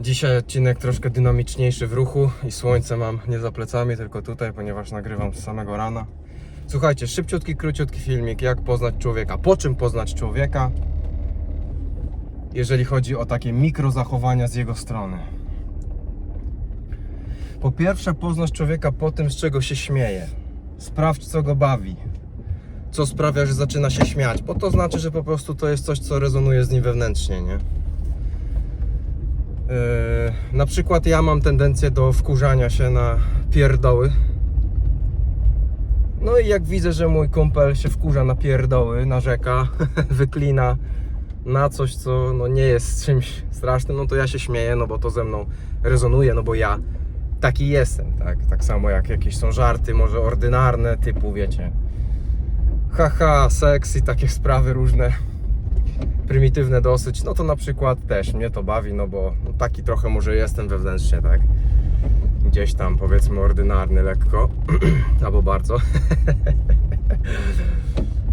Dzisiaj odcinek troszkę dynamiczniejszy w ruchu i słońce mam nie za plecami, tylko tutaj, ponieważ nagrywam z samego rana. Słuchajcie, szybciutki, króciutki filmik, jak poznać człowieka, po czym poznać człowieka, jeżeli chodzi o takie mikrozachowania z jego strony. Po pierwsze, poznasz człowieka po tym, z czego się śmieje. Sprawdź, co go bawi. Co sprawia, że zaczyna się śmiać, bo to znaczy, że po prostu to jest coś, co rezonuje z nim wewnętrznie, nie? Yy, na przykład ja mam tendencję do wkurzania się na pierdoły. No i jak widzę, że mój kumpel się wkurza na pierdoły, narzeka, wyklina na coś, co no nie jest czymś strasznym, no to ja się śmieję, no bo to ze mną rezonuje, no bo ja taki jestem, tak? Tak samo jak jakieś są żarty, może ordynarne, typu wiecie, haha, seks i takie sprawy różne prymitywne dosyć, no to na przykład też mnie to bawi, no bo no taki trochę może jestem wewnętrznie, tak? Gdzieś tam powiedzmy ordynarny lekko, albo bardzo.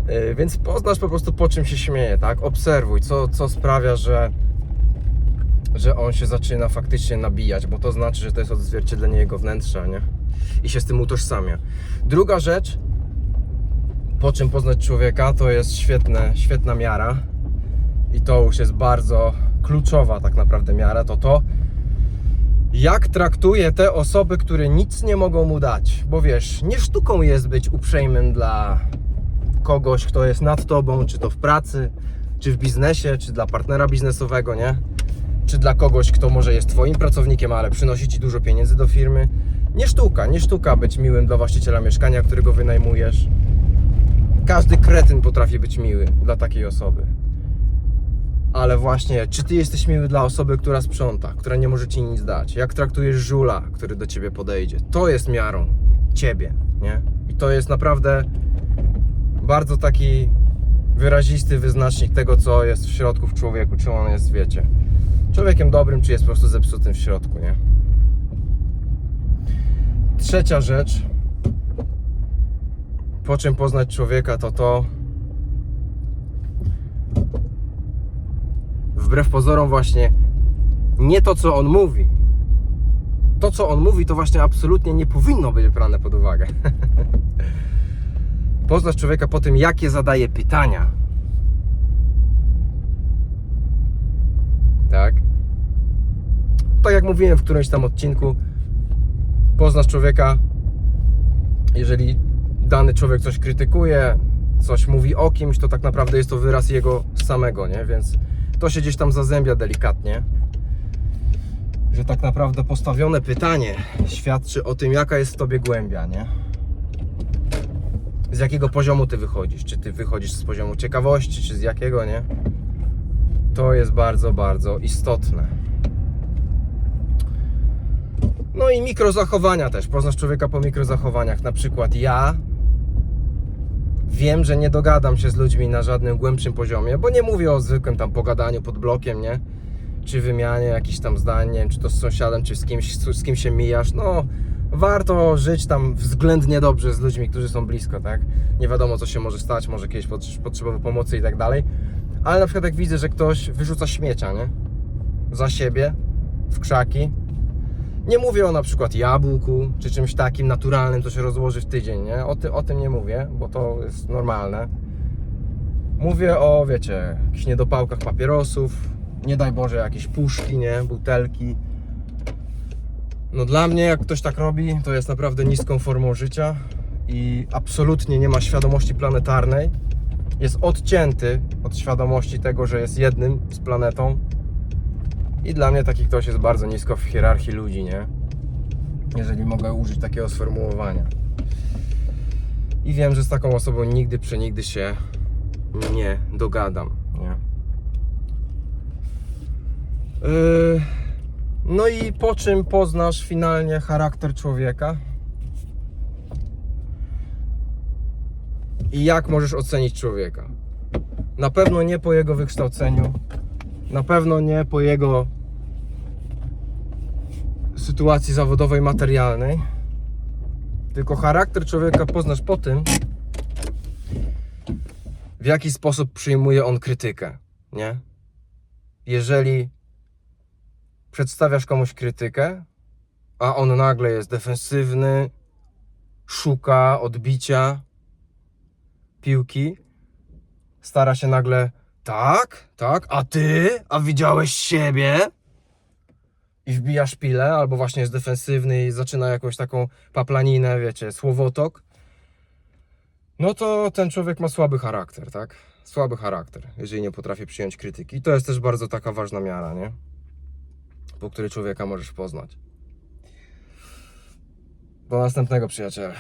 Yy, Więc poznasz po prostu po czym się śmieje, tak? Obserwuj, co, co sprawia, że, że on się zaczyna faktycznie nabijać, bo to znaczy, że to jest odzwierciedlenie jego wnętrza, nie? I się z tym utożsamia. Druga rzecz, po czym poznać człowieka, to jest świetne, świetna miara i to już jest bardzo kluczowa tak naprawdę miara, to to, jak traktuje te osoby, które nic nie mogą mu dać. Bo wiesz, nie sztuką jest być uprzejmym dla kogoś, kto jest nad tobą, czy to w pracy, czy w biznesie, czy dla partnera biznesowego, nie? Czy dla kogoś, kto może jest twoim pracownikiem, ale przynosi ci dużo pieniędzy do firmy. Nie sztuka, nie sztuka być miłym dla właściciela mieszkania, którego wynajmujesz. Każdy kretyn potrafi być miły dla takiej osoby. Ale właśnie, czy ty jesteś miły dla osoby, która sprząta, która nie może ci nic dać? Jak traktujesz żula, który do ciebie podejdzie? To jest miarą ciebie, nie? I to jest naprawdę bardzo taki wyrazisty wyznacznik tego, co jest w środku w człowieku. Czy on jest, wiecie, człowiekiem dobrym, czy jest po prostu zepsutym w środku, nie? Trzecia rzecz, po czym poznać człowieka, to to, wbrew pozorom właśnie nie to, co on mówi. To, co on mówi, to właśnie absolutnie nie powinno być brane pod uwagę. Poznasz człowieka po tym, jakie zadaje pytania. Tak? Tak jak mówiłem w którymś tam odcinku, poznasz człowieka, jeżeli dany człowiek coś krytykuje, coś mówi o kimś, to tak naprawdę jest to wyraz jego samego, nie? Więc to się gdzieś tam zazębia delikatnie. Że tak naprawdę postawione pytanie świadczy o tym, jaka jest w tobie głębia, nie? Z jakiego poziomu ty wychodzisz? Czy ty wychodzisz z poziomu ciekawości, czy z jakiego, nie? To jest bardzo, bardzo istotne. No i mikrozachowania też. Poznasz człowieka po mikrozachowaniach. Na przykład ja wiem, że nie dogadam się z ludźmi na żadnym głębszym poziomie, bo nie mówię o zwykłym tam pogadaniu pod blokiem, nie? Czy wymianie jakichś tam zdań, wiem, czy to z sąsiadem, czy z kimś, z kim się mijasz. No, warto żyć tam względnie dobrze z ludźmi, którzy są blisko, tak? Nie wiadomo, co się może stać, może kiedyś pot- potrzebował pomocy i tak dalej. Ale na przykład jak widzę, że ktoś wyrzuca śmiecia, nie? Za siebie, w krzaki, nie mówię o na przykład jabłku, czy czymś takim naturalnym, co się rozłoży w tydzień, nie? O, ty, o tym nie mówię, bo to jest normalne. Mówię o, wiecie, jakichś niedopałkach papierosów, nie daj Boże, jakieś puszki, nie? Butelki. No dla mnie, jak ktoś tak robi, to jest naprawdę niską formą życia i absolutnie nie ma świadomości planetarnej. Jest odcięty od świadomości tego, że jest jednym z planetą i dla mnie taki ktoś jest bardzo nisko w hierarchii ludzi, nie? Jeżeli mogę użyć takiego sformułowania. I wiem, że z taką osobą nigdy przenigdy się nie dogadam, nie? Yy, no i po czym poznasz finalnie charakter człowieka? I jak możesz ocenić człowieka? Na pewno nie po jego wykształceniu, na pewno nie po jego sytuacji zawodowej, materialnej, tylko charakter człowieka poznasz po tym, w jaki sposób przyjmuje on krytykę, nie? Jeżeli przedstawiasz komuś krytykę, a on nagle jest defensywny, szuka odbicia piłki, stara się nagle, tak, tak, a ty, a widziałeś siebie? I wbija szpilę, albo właśnie jest defensywny i zaczyna jakąś taką paplaninę, wiecie, słowotok, no to ten człowiek ma słaby charakter, tak? Słaby charakter, jeżeli nie potrafi przyjąć krytyki. I to jest też bardzo taka ważna miara, nie? Po której człowieka możesz poznać. Do następnego, przyjaciele.